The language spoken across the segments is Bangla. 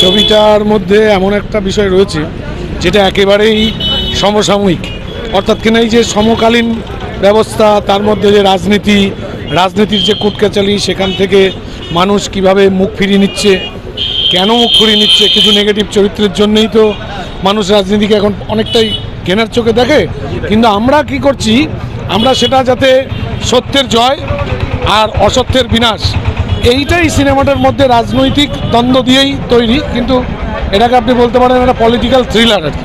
ছবিটার মধ্যে এমন একটা বিষয় রয়েছে, যেটা একেবারেই সমসাময়িক। অর্থাৎ কিনা এই যে সমকালীন ব্যবস্থা, তার মধ্যে যে রাজনীতি, রাজনীতির যে কুটকাচালি, সেখান থেকে মানুষ কীভাবে মুখ ফিরিয়ে নিচ্ছে, কেন মুখ ফিরিয়ে নিচ্ছে, কিছু নেগেটিভ চরিত্রের জন্যই তো মানুষ রাজনীতিকে এখন অনেকটাই ঘেনার চোখে দেখে। কিন্তু আমরা কি করছি, আমরা সেটা যাতে সত্যের জয় আর অসত্যের বিনাশ এইটাই সিনেমাটার মধ্যে রাজনৈতিক দ্বন্দ্ব দিয়েই তৈরি কিন্তু এটাকে আপনি বলতে পারেন একটা পলিটিক্যাল থ্রিলার আর কি।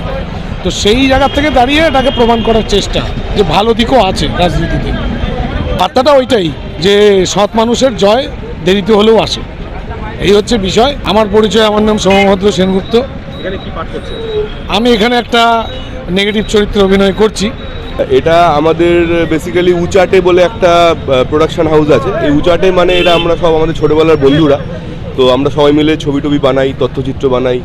তো সেই জায়গা থেকে দাঁড়িয়ে এটাকে প্রমাণ করার চেষ্টা যে ভালো দিকও আছে রাজনীতিতে। বার্তাটা ওইটাই যে সৎ মানুষের জয় দেরিতে হলেও আসে। এই হচ্ছে বিষয়। আমার পরিচয় আমার নাম সোমভদ্র সেনগুপ্ত। আমি এখানে একটা নেগেটিভ চরিত্রে অভিনয় করছি। এটা আমাদের বেসিক্যালি উচাটে বলে একটা প্রোডাকশন হাউস আছে। এই উচাটে মানে এটা আমরা সব আমাদের ছোটোবেলার বন্ধুরা। তো আমরা সবাই মিলে ছবি টবি বানাই, তথ্যচিত্র বানাই।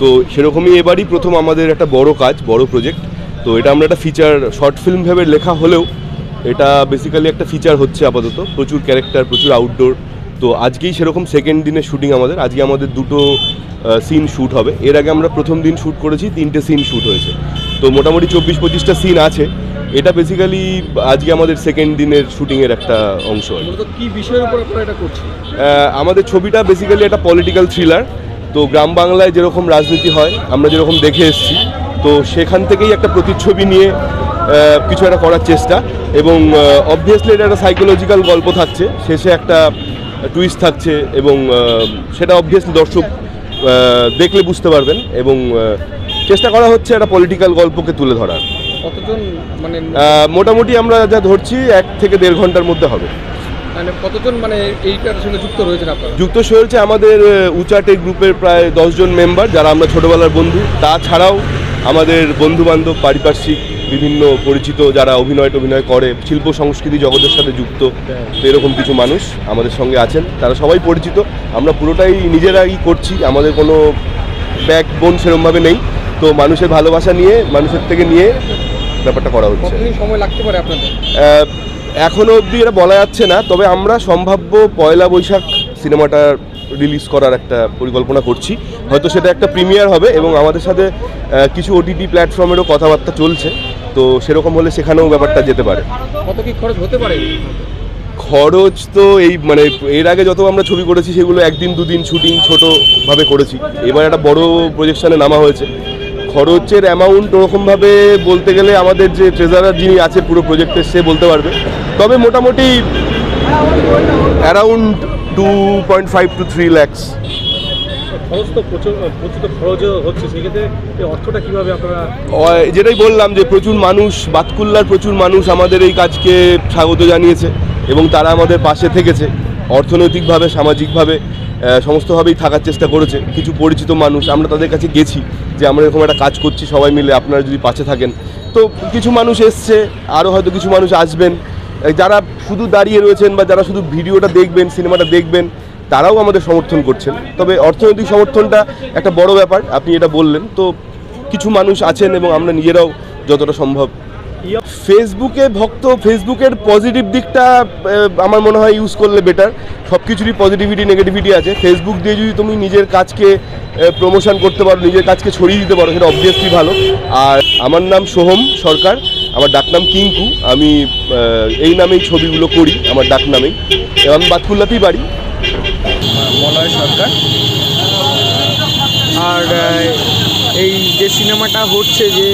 তো সেরকমই এবারই প্রথম আমাদের একটা বড় কাজ, বড় প্রজেক্ট তো এটা আমরা একটা ফিচার শর্ট ফিল্ম ভেবে লেখা হলেও এটা বেসিক্যালি একটা ফিচার হচ্ছে আপাতত। প্রচুর ক্যারেক্টার প্রচুর আউটডোর তো আজকেই সেরকম সেকেন্ড দিনের শুটিং আমাদের। আজকে আমাদের দুটো সিন শ্যুট হবে। এর আগে আমরা প্রথম দিন শ্যুট করেছি, তিনটে সিন শ্যুট হয়েছে। তো মোটামুটি চব্বিশ পঁচিশটা সিন আছে। এটা বেসিক্যালি আজকে আমাদের সেকেন্ড দিনের শুটিংয়ের একটা অংশ আর কি। বিষয়ের উপর আপনারা এটা করছেন? আমাদের ছবিটা বেসিক্যালি একটা পলিটিক্যাল থ্রিলার তো গ্রাম বাংলায় যেরকম রাজনীতি হয় আমরা যেরকম দেখে এসেছি তো সেখান থেকেই একটা প্রতিচ্ছবি নিয়ে কিছু একটা করার চেষ্টা। এবং অবভিয়াসলি এটা একটা সাইকোলজিক্যাল গল্প থাকছে শেষে একটা টুইস্ট থাকছে এবং সেটা অবভিয়াসলি দর্শক দেখলে বুঝতে পারবেন। এবং চেষ্টা করা হচ্ছে একটা পলিটিক্যাল গল্পকে তুলে ধরার। কতজন মানে মোটামুটি আমরা যা ধরছি এক থেকে দেড় ঘণ্টার মধ্যে হবে। মানে কতজন মানে এইটার সঙ্গে যুক্ত রয়েছেন আপনারা? যুক্ত হয়েছে আমাদের উচাটে গ্রুপের প্রায় দশজন মেম্বার যারা আমরা ছোটোবেলার বন্ধু। তাছাড়াও আমাদের বন্ধু বান্ধব পারিপার্শ্বিক বিভিন্ন পরিচিত যারা অভিনয় টভিনয় করে শিল্প সংস্কৃতি জগতের সাথে যুক্ত তো এরকম কিছু মানুষ আমাদের সঙ্গে আছেন। তারা সবাই পরিচিত। আমরা পুরোটাই নিজেরাই করছি। আমাদের কোনো ব্যাকবোন সেরমভাবে নেই। তো মানুষের ভালোবাসা নিয়ে মানুষের থেকে নিয়ে ব্যাপারটা করা হচ্ছে। কতদিন সময় লাগতে পারে আপনাদের? আহ, এখনও অবধি এটা বলা যাচ্ছে না তবে আমরা সম্ভাব্য পয়লা বৈশাখ সিনেমাটা রিলিজ করার একটা পরিকল্পনা করছি। হয়তো সেটা একটা প্রিমিয়ার হবে এবং আমাদের সাথে কিছু ওটিটি প্ল্যাটফর্মেরও কথাবার্তা চলছে তো সেরকম হলে সেখানেও ব্যাপারটা যেতে পারে। কত কি খরচ হতে পারে? খরচ তো এই মানে এর আগে যত আমরা ছবি করেছি সেগুলো একদিন দুদিন শুটিং ছোটোভাবে করেছি। এবার একটা বড় প্রজেকশনে নামা হয়েছে। খরচের অ্যামাউন্ট ওরকমভাবে বলতে গেলে আমাদের যে ট্রেজারার যিনি আছে পুরো প্রজেক্টের সে বলতে পারবে। তবে মোটামুটি around two point five two three lakhs খরচ তো প্রচুর প্রচুর খরচ হচ্ছে সেক্ষেত্রে অর্থটা কীভাবে আপনারা যেটাই বললাম যে প্রচুর মানুষ বাতকুল্লার প্রচুর মানুষ আমাদের এই কাজকে স্বাগত জানিয়েছে এবং তারা আমাদের পাশে থেকেছে। অর্থনৈতিকভাবে, সামাজিকভাবে সমস্তভাবেই থাকার চেষ্টা করেছে। কিছু পরিচিত মানুষ, আমরা তাদের কাছে গেছি যে আমরা এরকম একটা কাজ করছি, সবাই মিলে আপনারা যদি পাশে থাকেন। তো কিছু মানুষ এসছে আরও হয়তো কিছু মানুষ আসবেন। যারা শুধু দাঁড়িয়ে রয়েছেন বা যারা শুধু ভিডিওটা দেখবেন, সিনেমাটা দেখবেন, তারাও আমাদের সমর্থন করছেন। তবে অর্থনৈতিক সমর্থনটা একটা বড় ব্যাপার, আপনি এটা বললেন। তো কিছু মানুষ আছেন এবং আমরা নিজেরাও যতটা সম্ভব ফেসবুকে ভক্ত, ফেসবুকের পজিটিভ দিকটা আমার মনে হয় ইউজ করলে বেটার সব কিছুরই পজিটিভিটি নেগেটিভিটি আছে। ফেসবুক দিয়ে যদি তুমি নিজের কাজকে প্রমোশন করতে পারো, নিজের কাজকে ছড়িয়ে দিতে পারো, সেটা অবভিয়াসলি ভালো। আর আমার নাম সোহম সরকার, আমার ডাকনাম কিঙ্কু। আমি এই নামেই ছবিগুলো করি, আমার ডাক নামেই। এবং আমি বাতকুল্লাতেই বাড়ি। মলয় সরকার। আর এই যে সিনেমাটা হচ্ছে যে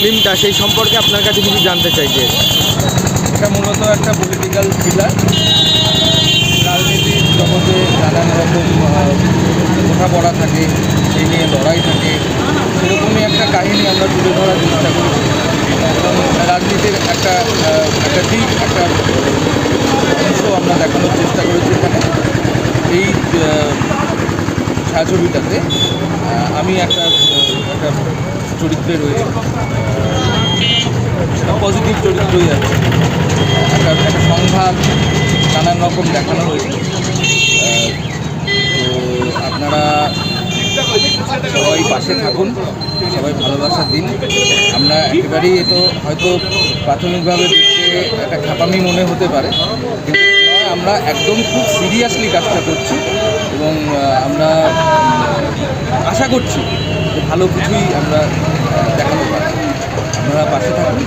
ফিল্মটা, সেই সম্পর্কে আপনার কাছে কিছু জানতে চাই যে। এটা মূলত একটা পলিটিক্যাল থ্রিলার রাজনীতির জগতে নানান রকম বোঝাপড়া থাকে, সেই নিয়ে লড়াই থাকে। সেরকমই একটা কাহিনী আমরা তুলে ধরার চেষ্টা এবং রাজনীতির একটা একটা দিক, একটা অংশ আমরা দেখানোর চেষ্টা করেছি এখানে। এই ছায়াছবিটাতে আমি একটা একটা চরিত্রে রয়ে পজিটিভ চরিত্রই আছে। একটা একটা সংঘাত নানান রকম দেখানো হয়েছে। তো আপনারা সবাই পাশে থাকুন, সবাই ভালোবাসা দিন। আমরা একেবারেই এ তো হয়তো প্রাথমিকভাবে দেখতে একটা খাপামি মনে হতে পারে, কিন্তু আমরা একদম খুব সিরিয়াসলি কাজটা করছি এবং আমরা আশা করছি ভালো কিছুই আমরা দেখাতে পারি আপনারা পাশে থাকুন।